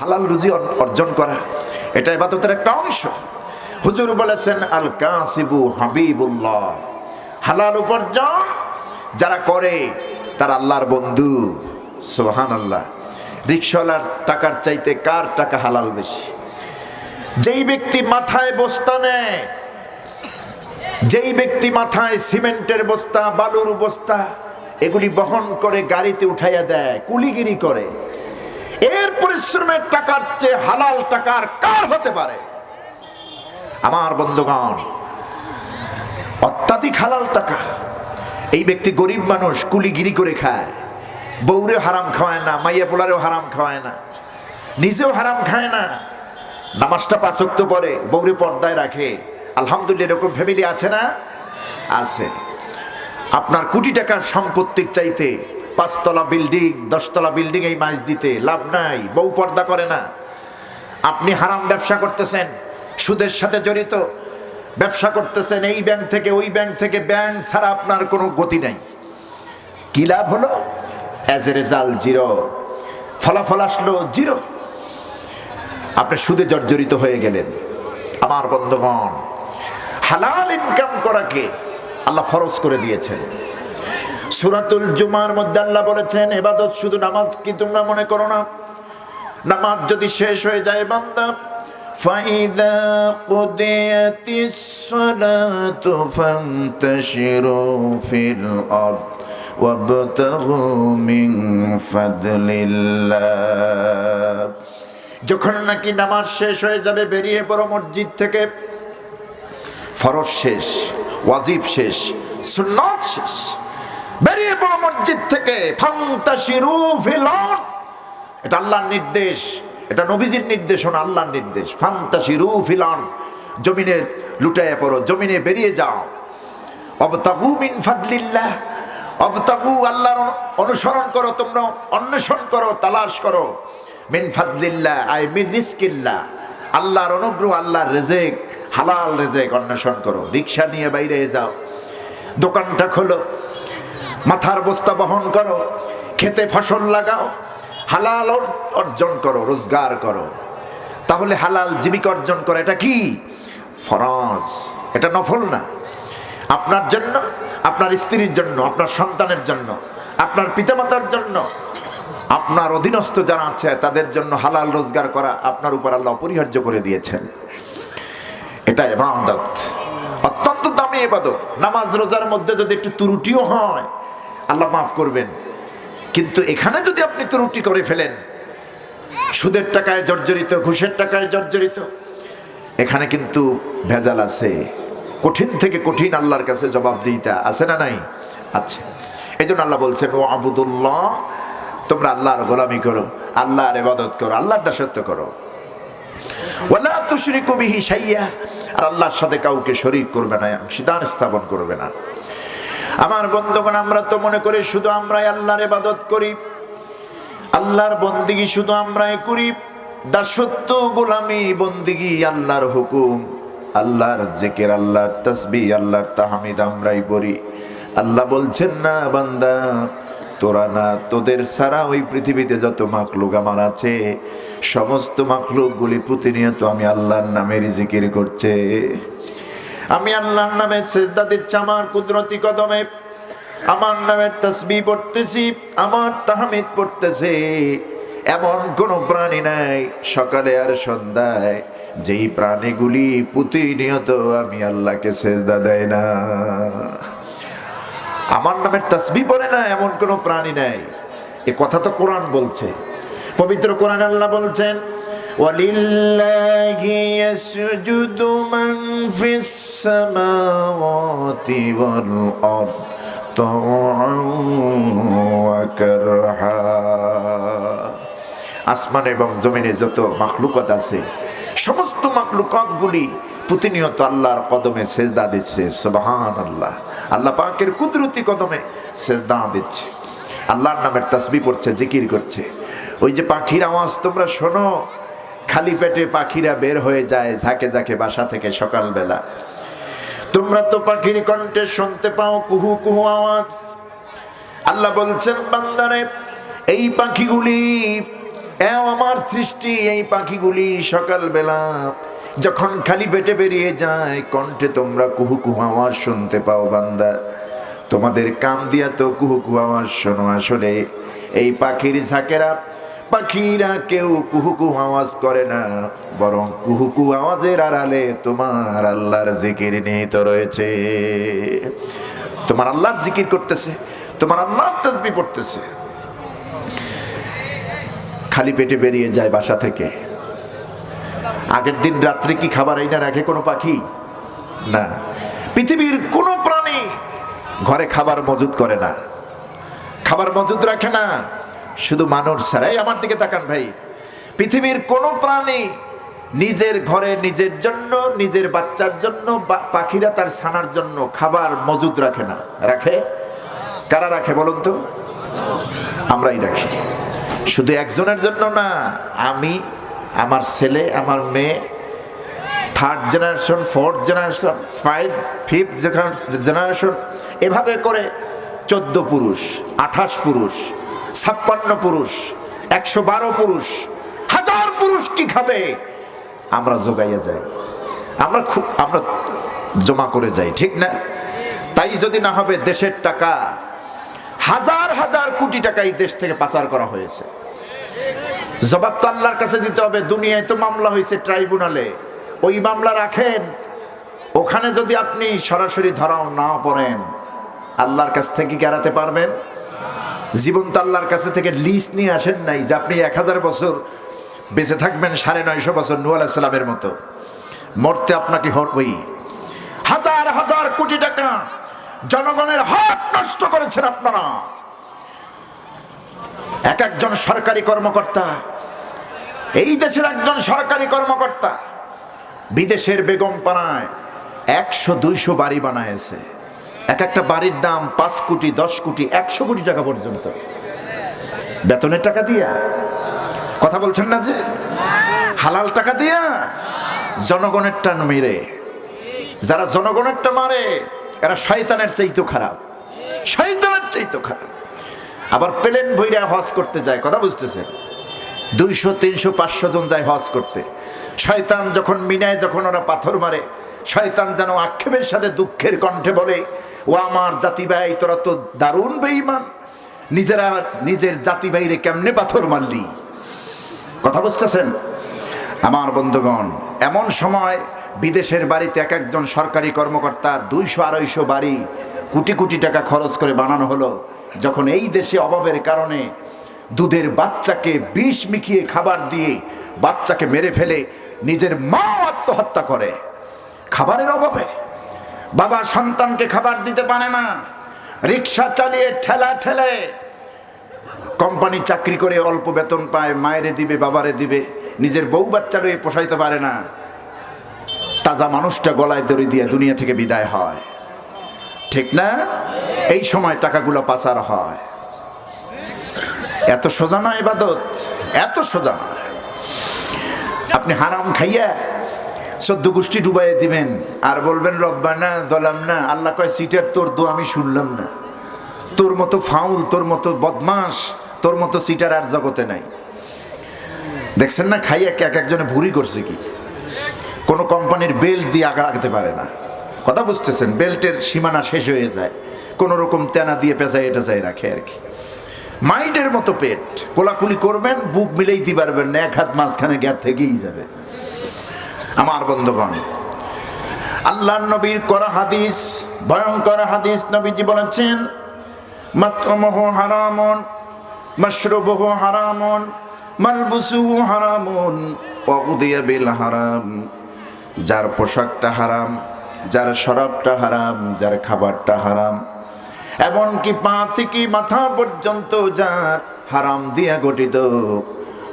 হালাল রুজি অর্জন করা। এটা ইবাদতের একটা অংশ। হুজুর বলেছেন, আল কাসিবু হাবিবুল্লাহ। হালাল উপার্জন যারা করে, তারা আল্লাহর বন্ধু। সোহান আল্লাহ রিক্সাওয়ালার টাকার চাইতে কার টাকা হালাল বেশি? যেই ব্যক্তি মাথায় বস্তা নেয়, যেই ব্যক্তি মাথায় সিমেন্টের বস্তা, বালুর বস্তা, এগুলি বহন করে গাড়িতে উঠাইয়া দেয়, কুলিগিরি করে। এর পরিশ্রমের টাকার চেয়ে হালাল টাকার কার হতে পারে? আমার বন্ধুগণ, অত্যাধিক হালাল টাকা এই ব্যক্তি গরিব মানুষ, কুলিগিরি করে খায়। বউরেও হারাম খাওয়ায় না, মাইয়া পোলারেও হারাম খাওয়ায় না, নিজেও হারাম খায় না। নামাজটা পাঁচক্ত পরে বউরে পর্দায় রাখে। আলহামদুলিল্লাহ, এরকম ফ্যামিলি আছে না? আছে। আপনার কোটি টাকার সম্পত্তির চাইতে পাঁচতলা বিল্ডিং, দশতলা বিল্ডিং এই মাছ দিতে। লাভ নাই, বউ পর্দা করে না। আপনি হারাম ব্যবসা করতেছেন, সুদের সাথে জড়িত। ব্যবসা করতেছেন, এই ব্যাংক থেকে, ওই ব্যাংক থেকে, ব্যাংক ছাড়া আপনার কোনো গতি নাই। কি লাভ হলো? অ্যাজ এ রেজাল্ট জিরো ফলাফল আসলো জিরো আপনি সুদে জর্জরিত হয়ে গেলেন। আমার বন্ধুগণ, হালাল ইনকাম করাকে আল্লাহ ফরজ করে দিয়েছেন। সুরাতুল জুমার মধ্যে আল্লাহ বলেছেন এবাদত শুধু নামাজ কি তোমরা মনে করো না নামাজ যদি শেষ হয়ে যায় বান্দা فإذا قضيت الصلاة فانتشروا في الأرض وابتغوا من فضل الله যখন নাকি নামাজ শেষ হয়ে যাবে বেরিয়ে পড়ো মসজিদ থেকে ফরজ শেষ ওয়াজিব শেষ সুন্নত শেষ বেরিয়ে পড়ো মসজিদ থেকে। এটা আল্লাহর নির্দেশ। এটা নবীজির নির্দেশনা আল্লাহর নির্দেশ। ফান্তাশিরু ফিল আরদ। জমিনে লুটাইয়া পড়ো, জমিনে বেরিয়ে যাও। অবতাহু মিন ফাদলিল্লাহ। অবতাহু আল্লাহর অনু- অনুসরণ করো, তোমরা অন্বেষণ করো, তালাশ করো। মিন ফাদলিল্লাহ, আই মিন রিস্কিল্লাহ। আল্লাহর অনুগ্রহ, আল্লাহর রেজেক, হালাল রেজেক অন্বেষণ করো। রিক্সা নিয়ে বাইরে যাও। দোকানটা খোলো। মাথার বস্তা বহন করো, খেতে ফসল লাগাও, হালাল অর্জন করো, রোজগার করো। তাহলে হালাল জীবিকা অর্জন করো, এটা কি? ফরজ। এটা নফল না। আপনার জন্য, আপনার স্ত্রীর জন্য, আপনার সন্তানের জন্য, আপনার পিতামাতার জন্য, আপনার অধীনস্থ যারা আছে, তাদের জন্য হালাল রোজগার করা আপনার উপর আল্লাহ অপরিহার্য করে দিয়েছেন। এটা এবাদত অত্যন্ত দামি এবাদত নামাজ রোজার মধ্যে যদি একটু ত্রুটিও হয় আল্লাহ মাফ করবেন। কিন্তু এখানে যদি আপনি ত্রুটি করে ফেলেন, সুদের টাকায় জর্জরিত, ঘুষের টাকায় জর্জরিত, এখানে কিন্তু ভেজাল আছে। কঠিন থেকে কঠিন আল্লাহর কাছে জবাব দিইটা আছে না নাই? আচ্ছা এই জন্য আল্লাহ বলছেন ও আবুদুল্লাহ তোমরা আল্লাহর গোলামি করো, আল্লাহর ইবাদত করো, আল্লাহর দাসত্ব করো। ওয়ালা তুশরিকু বিহি শাইয়া, আর আল্লাহর সাথে কাউকে শরীক করবে না সিদ্ধান স্থাপন করবে না। আমার বন্ধুগণ, আমরা তো মনে করি শুধু আমরাই আল্লাহর ইবাদত করি। আল্লাহর বন্দিগি শুধু আমরাই করি। দাসত্ব, গোলামি, বন্দিগি আল্লাহর হুকুম। আল্লাহর জেকের, আল্লাহর তসবি আল্লাহর তাহমিদ আমরাই পড়ি। আল্লাহ বলছেন, না বান্দা, তোরা না, তোদের সারা ওই পৃথিবীতে যত মাখলুক আমার আছে, সমস্ত মাখলুকগুলি প্রতিনিয়ত আমি আল্লাহর নামের জিকির করছে। আমি আল্লাহর নামে সেজদা দিচ্ছি, আমার কুদরতি কদমে। আমার নামের তসবি পড়তেছি, আমার তাহমিদ পড়তেছে। এমন কোনো প্রাণী নাই, সকালে আর সন্ধ্যায়। যেই প্রাণীগুলি প্রতিনিয়ত আমি আল্লাহকে সেজদা দেয় না। আমার নামের তসবি পড়ে না, এমন কোনো প্রাণী নাই। এ কথা তো কোরআন বলছে। পবিত্র কোরআন আল্লাহ বলছেন وَلِلَّهِ يَسْجُدُ مَنْ فِي السَّمَاوَاتِ وَالْأَرْضِ طَوْعًا وَكَرْهًا আসমান এবং জমিনে যত মাখলুকত আছে সমস্ত মাখলুকতগুলি প্রতিনিয়ত আল্লাহর কদমে সেজদা দিচ্ছে সুবহান আল্লাহ আল্লাহ পাকের কুদরতি কদমে সেজদা দিচ্ছে আল্লাহর নামের তসবি পড়ছে জিকির করছে ওই যে পাখির আওয়াজ তোমরা শোনো খালি পেটে পাখিরা বের হয়ে যায় ঝাঁকে ঝাঁকে বাসা থেকে সকালবেলা। তোমরা তো পাখির কণ্ঠে শুনতে পাও কুহু কুহু আওয়াজ। আল্লাহ বলছেন, বান্দারে, এই পাখিগুলি আমার সৃষ্টি, এই পাখিগুলি সকালবেলা যখন খালি পেটে বেরিয়ে যায়, কণ্ঠে তোমরা কুহু কুহু আওয়াজ শুনতে পাও বান্দা। তোমাদের কান দিয়া তো কুহু কুহু আওয়াজ শোনো আসলে। এই পাখির ঝাঁকেরা পাখিরা কেউ কুহু কুহু আওয়াজ করে না, বরং কুহু কুহু আওয়াজের আড়ালে তোমার আল্লাহর জিকির নিহিত রয়েছে। তোমার আল্লাহর জিকির করতেছে, তোমার আল্লাহর তাজবি পড়তেছে। খালি পেটে বেরিয়ে যায় বাসা থেকে। আগের দিন রাত্রে কি খাবার আইনা রাখে কোনো পাখি? না। পৃথিবীর কোনো প্রাণী ঘরে খাবার মজুদ করে না। খাবার মজুদ রাখে না। শুধু মানুষ ছাড়াই আমার দিকে তাকান ভাই। পৃথিবীর কোনো প্রাণী নিজের ঘরে নিজের জন্য, নিজের বাচ্চার জন্য পাখিরা তার ছানার জন্য খাবার মজুদ রাখে না। রাখে? কারা রাখে বলুন তো? আমরাই রাখি। শুধু একজনের জন্য না, আমি, আমার ছেলে, আমার মেয়ে third generation fourth generation five fifth generation এভাবে করে চোদ্দ পুরুষ, আঠাশ পুরুষ ছাপ্পান্ন পুরুষ, একশো বারো পুরুষ, হাজার পুরুষ কি খাবে? আমরা জোগাইয়া যাই। আমরা খুব, আমরা জমা করে যাই, ঠিক না? তাই যদি না হবে দেশের টাকা, হাজার হাজার কোটি টাকা এই দেশ থেকে পাচার করা হয়েছে। জবাব তো আল্লাহর কাছে দিতে হবে, দুনিয়ায় তো মামলা হয়েছে ট্রাইব্যুনালে। ওই মামলা রাখেন। ওখানে যদি আপনি সরাসরি ধরাও না পড়েন, আল্লাহর কাছ থেকে কি এড়াতে পারবেন জীবন্ত আল্লাহর কাছে থেকে লিস্ট নিয়ে আসেন নাই যে আপনি এক হাজার বছর বেঁচে থাকবেন, সাড়ে নয়শো বছর নু আলাইসাল্লামের মতো। মরতে আপনাকে হরবই হাজার হাজার কোটি টাকা জনগণের হক নষ্ট করেছেন আপনারা। এক একজন সরকারি কর্মকর্তা, এই দেশের একজন সরকারি কর্মকর্তা বিদেশের বেগম পাড়ায় একশো দুইশো বাড়ি বানায়েছে এক একটা বাড়ির দাম পাঁচ কোটি, দশ কোটি, একশো কোটি টাকা পর্যন্ত। বেতনের টাকা দিয়া। কথা বলছেন না যে? হালাল টাকা দিয়া জনগণেরটা মেরে। যারা জনগণেরটা মারে, এরা শয়তানের চাইতো খারাপ। শয়তানের চাইতো খারাপ। আবার প্লেন ভৈরা হজ করতে যায়, কথা বুঝতেছেন? দুইশো, তিনশো, পাঁচশো জন যায় হজ করতে। শয়তান যখন মিনায়, যখন ওরা পাথর মারে শয়তান যেন আক্ষেপের সাথে দুঃখের কণ্ঠে বলে, ও আমার জাতি ভাই তোরা তো দারুণ বেঈমান। নিজেরা নিজের জাতি ভাইরে কেমনে পাথর মারলি? কথা বুঝতেছেন? আমার বন্ধুগণ, এমন সময় বিদেশের বাড়িতে এক একজন সরকারি কর্মকর্তার দুইশো আড়াইশো বাড়ি কোটি কোটি টাকা খরচ করে বানানো হলো, যখন এই দেশে অভাবের কারণে দুধের বাচ্চাকে বিষ মিখিয়ে খাবার দিয়ে বাচ্চাকে মেরে ফেলে নিজের মা আত্মহত্যা করে। খাবারের অভাবে বাবা সন্তানকে খাবার দিতে পারে না, রিক্সা চালিয়ে ঠেলা ঠেলে কোম্পানি চাকরি করে অল্প বেতন পায়, মায়েরে দিবে, বাবারে দিবে, নিজের বউ বাচ্চারে পোষাইতে পারে না। তাজা মানুষটা গলায় দড়ি দিয়ে দুনিয়া থেকে বিদায় হয়। ঠিক না? এই সময় টাকাগুলো পাচার হয়। এত সোজা না ইবাদত, এত সোজা না আপনি হারাম খাইয়া সদ্য গোষ্ঠী ডুবাই দিবেন। আর বলবেন, রব্বানা দলাম না আল্লাহ কয়, সিটের তোর দো আমি শুনলাম না। তোর মতো ফাউল, তোর মতো বদমাস তোর মতো সিটার আর জগতে নাই। দেখছেন না, খাইয়া এক একজনে ভুরি করছে কি? কোনো কোম্পানির বেল্ট দিয়ে আগা আগাতে পারে না। কথা বুঝতেছেন, বেল্টের সীমানা শেষ হয়ে যায়। কোনো রকম তেনা দিয়ে পেঁচাই এটা চাই রাখে আর কি। মাইটের মতো পেট। কোলাকুলি করবেন, বুক মিলেইতে পারবেন না, এক হাত মাঝখানে গ্যাপ থেকেই যাবে। আমার বন্ধুগণ আল্লাহ নবীর করা হাদিস, ভয়ঙ্কর হাদিস নবীজি বলেছেন, মাতমহ হারামন, মশরুবহ হারামন, মালবুসুহু হারামন ওয়াকুদিয়া বিল হারাম। যার পোশাকটা হারাম, যার শরাবটা হারাম, যার খাবারটা হারাম, এমনকি পা থেকে মাথা পর্যন্ত যার হারাম দিয়া গঠিত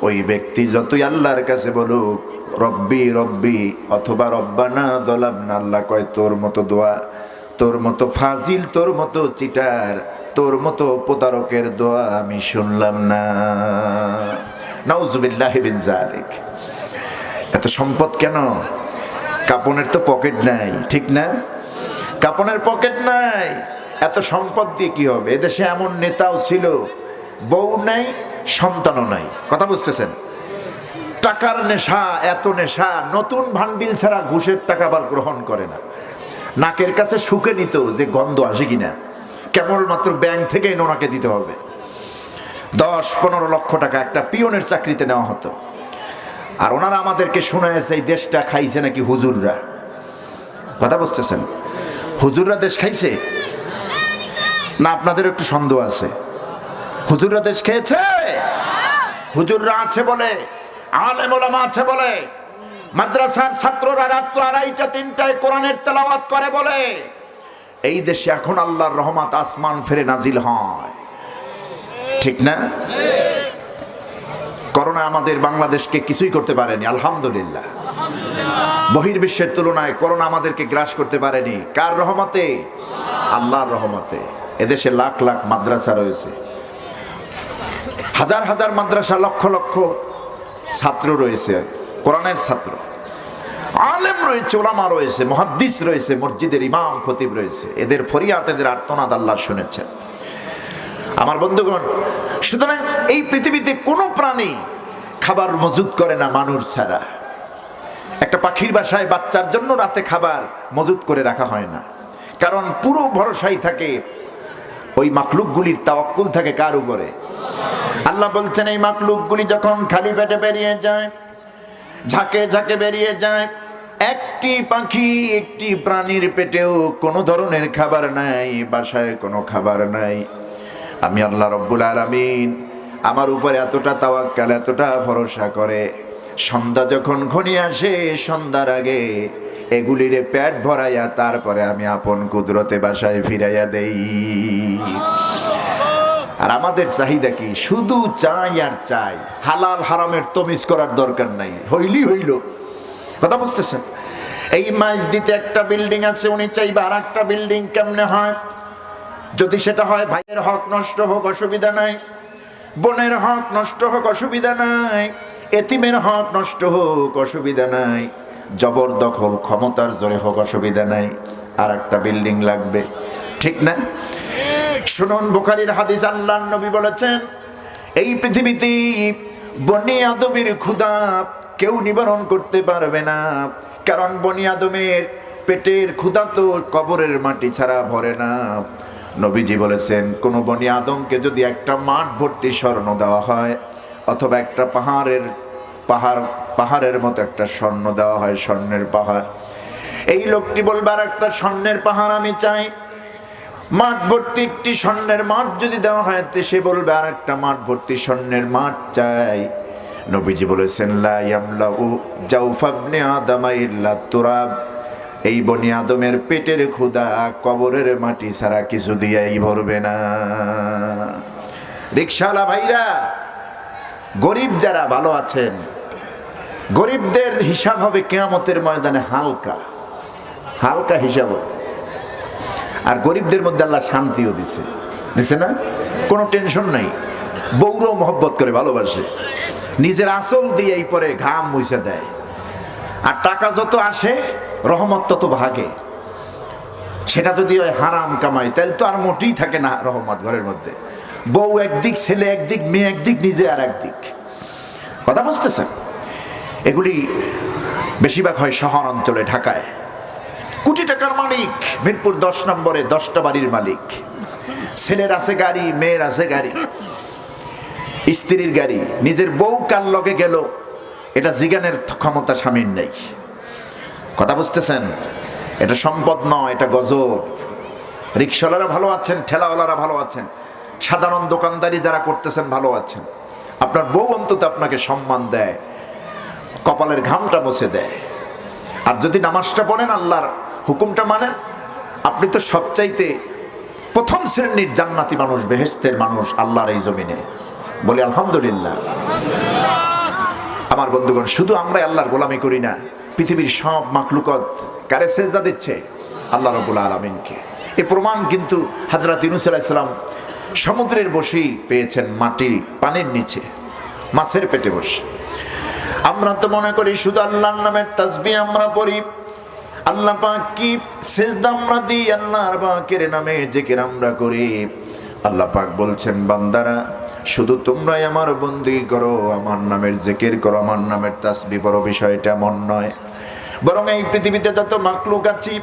ওই ব্যক্তি যতই আল্লাহর কাছে বলুক, রব্বি রব্বি, অথবা রব্বানা দলাবনা, আল্লাহ কয়, তোর মতো দোয়া, তোর মতো ফাজিল, তোর মতো চিটার, তোর মতো প্রতারকের দোয়া আমি শুনলাম না। নাউজুবিল্লাহ বিন জালিক এত সম্পদ কেন? কাপনের তো পকেট নাই, ঠিক না? কাপনের পকেট নাই, এত সম্পদ দিয়ে কি হবে? এদেশে এমন নেতাও ছিল, বউ নাই সন্তানও নাই। কথা বুঝতেছেন? টাকার নেশা, এত নেশা, নতুন ভান্ডিল ছাড়া ঘুষের টাকা আবার গ্রহণ করে না। নাকের কাছে শুকে নিত যে গন্ধ আসে কিনা, কেবলমাত্র ব্যাংক থেকেই ওনাকে দিতে হবে। দশ, পনেরো লক্ষ টাকা একটা পিয়নের চাকরিতে নেওয়া হতো। আর ওনারা আমাদেরকে শোনায়ছে এই দেশটা খাইছে নাকি হুজুররা? কথা বুঝতেছেন? হুজুররা দেশ খাইছে? না, আপনাদের একটু সন্দেহ আছে। হুজুররা দেশ খেয়েছে? হুজুররা আছে বলে, আলেম আছে বলে, মাদ্রাসার ছাত্ররা রাত্র আড়াইটা, তিনটায় কোরআনের তেলাওয়াত করে বলে, এই দেশে এখন আল্লাহর রহমত আসমান ফেরে নাজিল হয়। ঠিক না? করোনা আমাদের বাংলাদেশকে কিছুই করতে পারেনি, আলহামদুলিল্লাহ। বহির্বিশ্বের তুলনায় করোনা আমাদেরকে গ্রাস করতে পারেনি। কার রহমতে? আল্লাহর রহমতে। এদেশে লাখ লাখ মাদ্রাসা রয়েছে। হাজার হাজার মাদ্রাসা লক্ষ লক্ষ ছাত্র রয়েছে, কোরআনের ছাত্র। আলেম রয়েছে, ওলামা রয়েছে, মহাদ্দিস রয়েছে, মসজিদের ইমাম, খতিব রয়েছে। এদের ফরিয়াত এদের আর্তনাদ আল্লাহ শুনেছেন। আমার বন্ধুগণ, সুতরাং এই পৃথিবীতে কোনো প্রাণী খাবার মজুদ করে না মানুষ ছাড়া। একটা পাখির বাসায় বাচ্চার জন্য রাতে খাবার মজুদ করে রাখা হয় না। কারণ পুরো ভরসাই থাকে, ওই মাকলুকগুলির তাওয়াক্কুল থাকে কার উপরে? আল্লাহ বলছেন, এই মাকলুকগুলি যখন খালি পেটে বেরিয়ে যায়, ঝাঁকে ঝাঁকে বেরিয়ে যায়, একটি পাখি একটি প্রাণীর পেটেও কোনো ধরনের খাবার নাই, বাসায় কোনো খাবার নাই। আমি আল্লাহ রব্বুল আলমিন আমার উপরে এতটা তাওয়াক্কাল, এতটা ভরসা করে, সন্ধ্যা যখন ঘনিয়ে আসে, সন্ধ্যার আগে এগুলিরে পেট ভরাইয়া তারপরে আমি আপন কুদরতে বাসায় ফিরাইয়া দেই। আর আমাদের চাহিদা কি? শুধু চাই আর চাই। হালাল হারামের তমিজ করার দরকার নাই। হইলি হইল। কথা বুঝতেছেন? এই দিতে একটা বিল্ডিং আছে, উনি চাইবে আর একটা বিল্ডিং কেমনে হয়? যদি সেটা হয়, ভাইয়ের হক নষ্ট হোক, অসুবিধা নাই। বোনের হক নষ্ট হোক, অসুবিধা নাই। এতিমের হক নষ্ট হোক, অসুবিধা নাই। জবরদখল, ক্ষমতার জোরে হোক, অসুবিধা নাই। আর একটা বিল্ডিং লাগবে। ঠিক না? শুনুন বুখারির হাদিস, আল্লাহ নবী বলেছেন, এই পৃথিবীতে বনি আদমের ক্ষুদা কেউ নিবারণ করতে পারবে না, কারণ বনি আদমের পেটের ক্ষুদা তো কবরের মাটি ছাড়া ভরে না। নবীজি বলেছেন, কোন বনি আদমকে যদি একটা মাঠ ভর্তি স্বর্ণ দেওয়া হয়, অথবা একটা পাহাড়ের, পাহাড়, পাহাড়ের মতো একটা স্বর্ণ দেওয়া হয়, স্বর্ণের পাহাড়, এই লোকটি বলবার একটা স্বর্ণের পাহাড় আমি চাই। মাঠ ভর্তি একটি স্বর্ণের মাঠ যদি দেওয়া হয় সে বলবে আর একটা মাঠ ভর্তি স্বর্ণের মাঠ চাই। নবীজি বলেছেন তুরাব। এই বনি আদমের পেটের ক্ষুদা কবরের মাটি ছাড়া কিছু দিয়েই ভরবে না। রিক্সাওয়ালা ভাইরা, গরিব যারা ভালো আছেন, গরিবদের হিসাব হবে কেয়ামতের ময়দানে হালকা হালকা হিসাব হবে। আর গরিবদের মধ্যে আল্লাহ শান্তিও দিছে। দিছে না? কোনো টেনশন নাই। বৌরও মহব্বত করে, ভালোবাসে। নিজের আসল দিয়ে এই পরে ঘাম মুছে দেয়। আর টাকা যত আসে, রহমত তত ভাগে। সেটা যদি ওই হারাম কামাই তাহলে তো আর মোটেই থাকে না রহমত ঘরের মধ্যে। বউ একদিক, ছেলে একদিক, মেয়ে একদিক, নিজে আর একদিক। কথা বুঝতেছেন? এগুলি বেশিরভাগ হয় শহর অঞ্চলে, ঢাকায়। কোটি টাকার মালিক। মিরপুর দশ নম্বরে দশটা বাড়ির মালিক। ছেলের আছে গাড়ি, মেয়ের আছে গাড়ি। স্ত্রীর গাড়ি। নিজের বউ কার লগে গেল? এটা জিগানের ক্ষমতা স্বামীর নেই। কথা বুঝতেছেন? এটা সম্পদ নয়, এটা গজব। রিক্সাওয়ালারা ভালো আছেন, ঠেলাওয়ালারা ভালো আছেন। সাধারণ দোকানদারি যারা করতেছেন, ভালো আছেন। আপনার বউ অন্তত আপনাকে সম্মান দেয়। কপালের ঘামটা মুছে দেয়। আর যদি নামাজটা পড়েন আল্লাহর হুকুমটা মানেন? আপনি তো সবচাইতে প্রথম শ্রেণির জান্নাতি মানুষ বেহেস্তের মানুষ, আল্লাহর এই জমিনে। বলি, আলহামদুলিল্লাহ। আমার বন্ধুগণ, শুধু আমরা আল্লাহর গোলামি করি না, পৃথিবীর সব মাকলুকত কারে সেজদা দিচ্ছে? আল্লাহ রবুল আলমিনকে। এ প্রমাণ কিন্তু হাজরত ইনুস আলাইসালাম সমুদ্রের বসেই পেয়েছেন মাটি পানির নিচে, মাছের পেটে বসে। আমরা তো মনে করি শুধু আল্লাহর নামের তাজবি আমরা পড়ি। আল্লাহ পাক কি সেজদা আমরা দিই? আল্লাহর পাকের নামে জেকের আমরা করি। আল্লাহ পাক বলছেন, বান্দারা, শুধু তোমরাই আমার বন্দি করো, আমার নামের জেকের করো, আমার নামের তাসবি বড় বিষয়টা এমন নয়। বরং এই পৃথিবীতে যত মাকলুক আছি,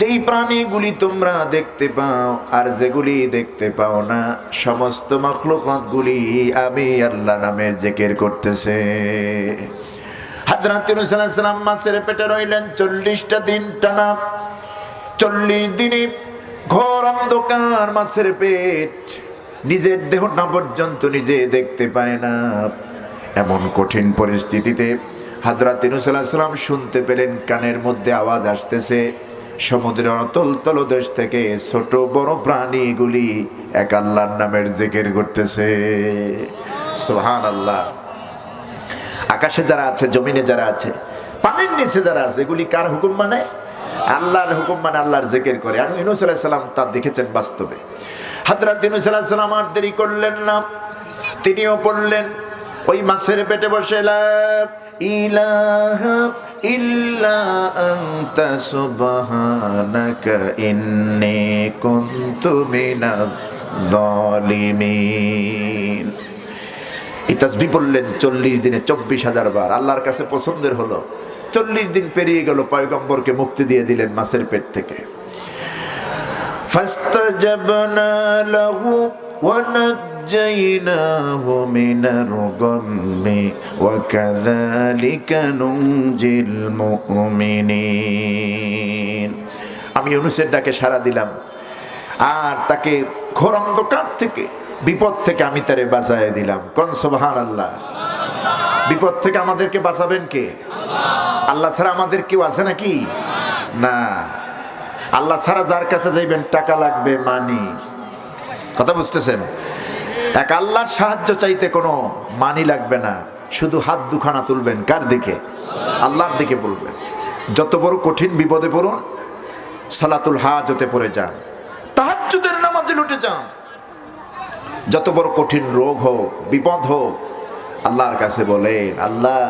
যেই প্রাণীগুলি তোমরা দেখতে পাও আর যেগুলি দেখতে পাও না, সমস্ত মাখলুকাতগুলি আমি আল্লাহ নামের জেকের করতেছে। হাজরাত সাল্লাম মাসের পেটে রইলেন। চল্লিশটা দিন টানা। চল্লিশ দিনে ঘর অন্ধকার মাছের পেট। নিজের দেহ না পর্যন্ত নিজে দেখতে পায় না। এমন কঠিন পরিস্থিতিতে হাজরাত সাল্লাম শুনতে পেলেন, কানের মধ্যে আওয়াজ আসতেছে। সমুদ্রের অতল তলদেশ থেকে ছোট বড় প্রাণীগুলি এক আল্লাহর নামের জেকের করতেছে। সোহান আল্লাহ আকাশে যারা আছে, জমিনে যারা আছে, পানির নিচে যারা আছে, এগুলি কার হুকুম মানে? আল্লাহর হুকুম মানে আল্লাহর জেকের করে। আর ইনুস সাল্লাম তা দেখেছেন বাস্তবে। হাজরাত ইনুস সাল্লাম আর দেরি করলেন না। তিনিও পড়লেন, ওই মাছের পেটে বসে ইলাহা ইল্লা আনতা সুবহানাকা এই তাসবি পড়লেন চল্লিশ দিনে চব্বিশ হাজার বার আল্লাহর কাছে পছন্দের হলো চল্লিশ দিন পেরিয়ে গেল পয়গম্বরকে মুক্তি দিয়ে দিলেন মাছের পেট থেকে فاستجبنا له ونجيناه من الغم وكذلك ننجي المؤمنين আমি ইউনুসের ডাকে সাড়া দিলাম আর তাকে ঘোর অন্ধকার থেকে বিপদ থেকে আমি তারে বাঁচাই দিলাম। কোন সোহান আল্লাহ বিপদ থেকে আমাদেরকে বাঁচাবেন কে? আল্লাহ ছাড়া আমাদের কেউ আছে নাকি? না। আল্লাহ ছাড়া যার কাছে যাইবেন, টাকা লাগবে মানি কথা বুঝতেছেন? এক আল্লাহর সাহায্য চাইতে কোনো মানি লাগবে না। শুধু হাত দুখানা তুলবেন, কার দিকে? আল্লাহর দিকে বলবেন। যত বড় কঠিন বিপদে পড়ুন, সালাতুল হাজতে পড়ে যান। তাহাজ্জুদের নামাজে লুটে যান। যত বড় কঠিন রোগ হোক, বিপদ হোক, আল্লাহর কাছে বলেন, আল্লাহ,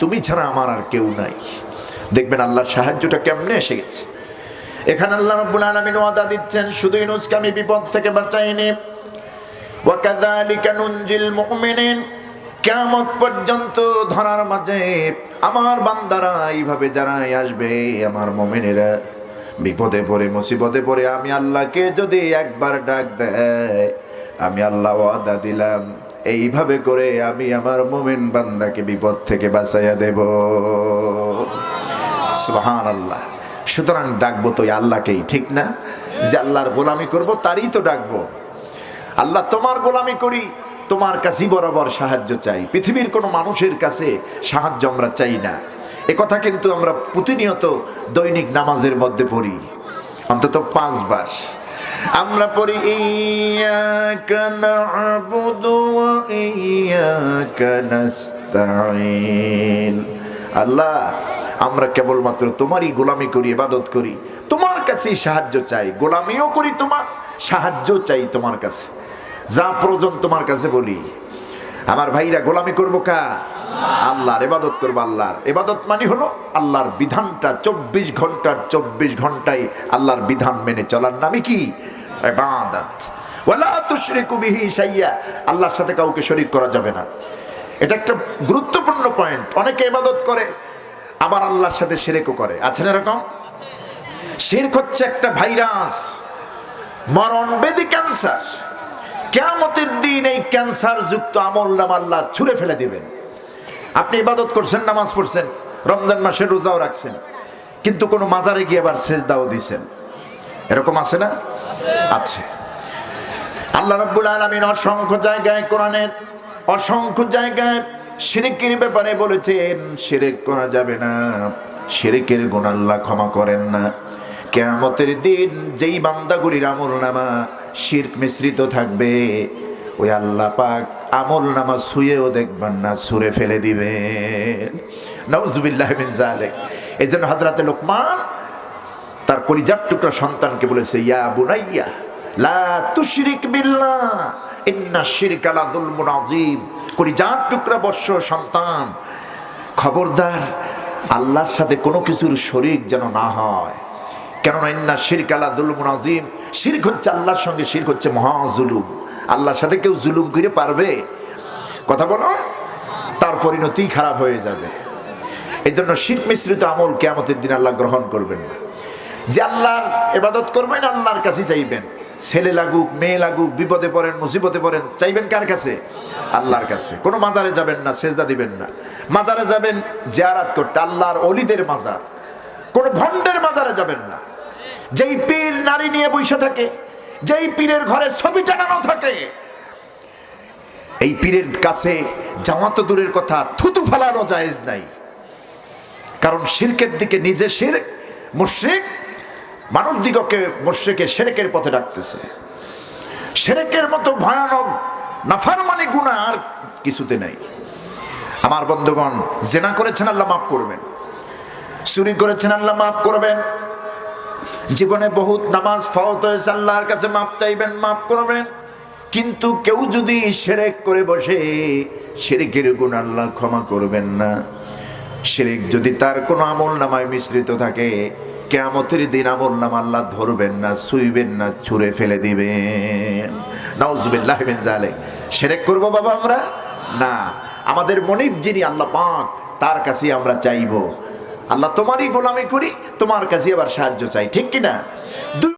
তুমি ছাড়া আমার আর কেউ নাই। দেখবেন আল্লাহর সাহায্যটা কেমনে এসে গেছে। এখানে আল্লাহ রব্বুল আলামিন ওয়াদা দিচ্ছেন, শুধু ইনুসকে আমি বিপদ থেকে বাঁচাইনি ওয়াকাযালিকা নুনজিল মুমিনিন, কিয়ামত পর্যন্ত ধরার মাঝে আমার বান্দারা এইভাবে যারাই আসবে, আমার মুমিনেরা বিপদে পড়ে, মুসিবতে পড়ে, আমি আল্লাহকে যদি একবার ডাক দেয় আমি আল্লাহ ওয়াদা দিলাম। এইভাবে করে আমি আমার মুমিন বান্দাকে বিপদ থেকে বাঁচাইয়া দেব। সুবহান আল্লাহ সুতরাং ডাকবো তো আল্লাহকেই, ঠিক না? যে আল্লাহর গোলামি করব, তারই তো ডাকবো। আল্লাহ তোমার গোলামি করি, তোমার কাছেই বরাবর সাহায্য চাই। পৃথিবীর কোনো মানুষের কাছে সাহায্য আমরা চাই না। এ কথা কিন্তু আমরা প্রতিনিয়ত দৈনিক নামাজের মধ্যে পড়ি। অন্তত পাঁচবার। আমরা পড়ি, ইয়াকা না'বুদু ওয়া ইয়াকা আল্লাহ, আমরা কেবলমাত্র তোমারই গোলামি করি, ইবাদত করি। তোমার কাছেই সাহায্য চাই, গোলামিও করি, তোমার সাহায্য চাই তোমার কাছে। যা প্রয়োজন তোমার কাছে বলি। আমার ভাইরা, গোলামি করব কা আল্লাহর এবাদত করব আল্লাহর। এবাদত মানে হলো আল্লাহর বিধানটা চব্বিশ ঘণ্টার চব্বিশ ঘন্টায় আল্লাহর বিধান মেনে চলার নামই কি? এবাদত আল্লাহর সাথে কাউকে শরীক করা যাবে না। এটা একটা গুরুত্বপূর্ণ পয়েন্ট। অনেকে ইবাদত করে, আবার আল্লাহর সাথে সেরেকও করে। আছেন এরকম? শিরক হচ্ছে একটা ভাইরাস। মরণবেদী ক্যান্সার। কেয়ামতের দিন এই ক্যান্সার যুক্ত আমল নাম আল্লাহ ছুঁড়ে ফেলে দিবেন। আপনি ইবাদত করছেন, নামাজ পড়ছেন, রমজান মাসে রোজাও রাখছেন, কিন্তু কোনো মাজারে গিয়ে আবার সেজদাও দিছেন। এরকম আছে না? আছে। আল্লাহ রাব্বুল আলামিন অসংখ্য জায়গায় কোরআনের অসংখ্য জায়গায় শিরিকের ব্যাপারে বলেছেন, শিরিক করা যাবে না, শিরিকের গুণ আল্লাহ ক্ষমা করেন না। কেয়ামতের দিন যেই বান্দাগুলির আমল নামা শির্ক মিশ্রিত থাকবে, ওই আল্লাহ পাক আমল নামা শুয়েও দেখবেন না সুরে ফেলে দিবেন নওজুবিল্লাহ মিন জালেক এই জন্য হাজরাতে লোকমান তার কলিজার টুকরা সন্তানকে বলেছে, ইয়া বুনাইয়া, লা তুশরিক বিল্লাহ, ইন্না শিরকা লা যুলমুন আযীম। কলিজার টুকরা বর্ষ সন্তান, খবরদার, আল্লাহর সাথে কোনো কিছুর শরিক যেন না হয়। কেননা ইন্না শিরকা লা যুলমুন আযীম হচ্ছে আল্লাহর সঙ্গে শিরক হচ্ছে মহা জুলুম আল্লাহর সাথে কেউ জুলুম করে পারবে? কথা বলুন তার পরিণতি খারাপ হয়ে যাবে। এই জন্য শীত মিশ্রিত আমল কেমতের দিন আল্লাহ গ্রহণ করবেন না। যে আল্লাহর এবাদত করবেন, আল্লাহর কাছে চাইবেন। ছেলে লাগুক, মেয়ে লাগুক, বিপদে পড়েন, মুসিবতে পড়েন, চাইবেন কার কাছে? আল্লাহর কাছে। কোনো মাজারে যাবেন না, সেজদা দিবেন না। মাজারে যাবেন জিয়ারাত করতে, আল্লাহর অলিদের মাজার। কোনো ভণ্ডের মাজারে যাবেন না। যেই পীর নারী নিয়ে বসে থাকে যেই পীরের ঘরে ছবি টানানো থাকে, এই পীরের কাছে যাওয়া তো দূরের কথা, থুতু ফেলানো জায়েজ নাই। কারণ শিরকের দিকে নিজে শিরক, মুশ্রিক, মানুষ দিগকে মুশ্রিকে সেরেকের পথে ডাকতেছে। সেরেকের মতো ভয়ানক, নাফারমানি গুণা আর কিছুতে নেই। আমার বন্ধুগণ, জেনা করেছেন আল্লাহ মাফ করবেন। চুরি করেছেন আল্লাহ মাফ করবেন। জীবনে বহুত নামাজ ফরত হয়েছে, আল্লাহর কাছে মাপ চাইবেন, মাপ করবেন। কিন্তু কেউ যদি সেরেক করে বসে সেরেকের গুণ আল্লাহ ক্ষমা করবেন না। শিরিক যদি তার কোনো আমল নামায় মিশ্রিত থাকে, কেয়ামতের দিন আমল নাম আল্লাহ ধরবেন না, ছুইবেন না, ছুঁড়ে ফেলে দিবেন। নাউজুবিল্লাহ বিন জালেক শিরিক করব বাবা আমরা? না। আমাদের মনিব যিনি আল্লাহ পাক, তার কাছে আমরা চাইব। আল্লাহ তোমারই গোলামি করি তোমার কাছে আবার সাহায্য চাই ঠিক কিনা?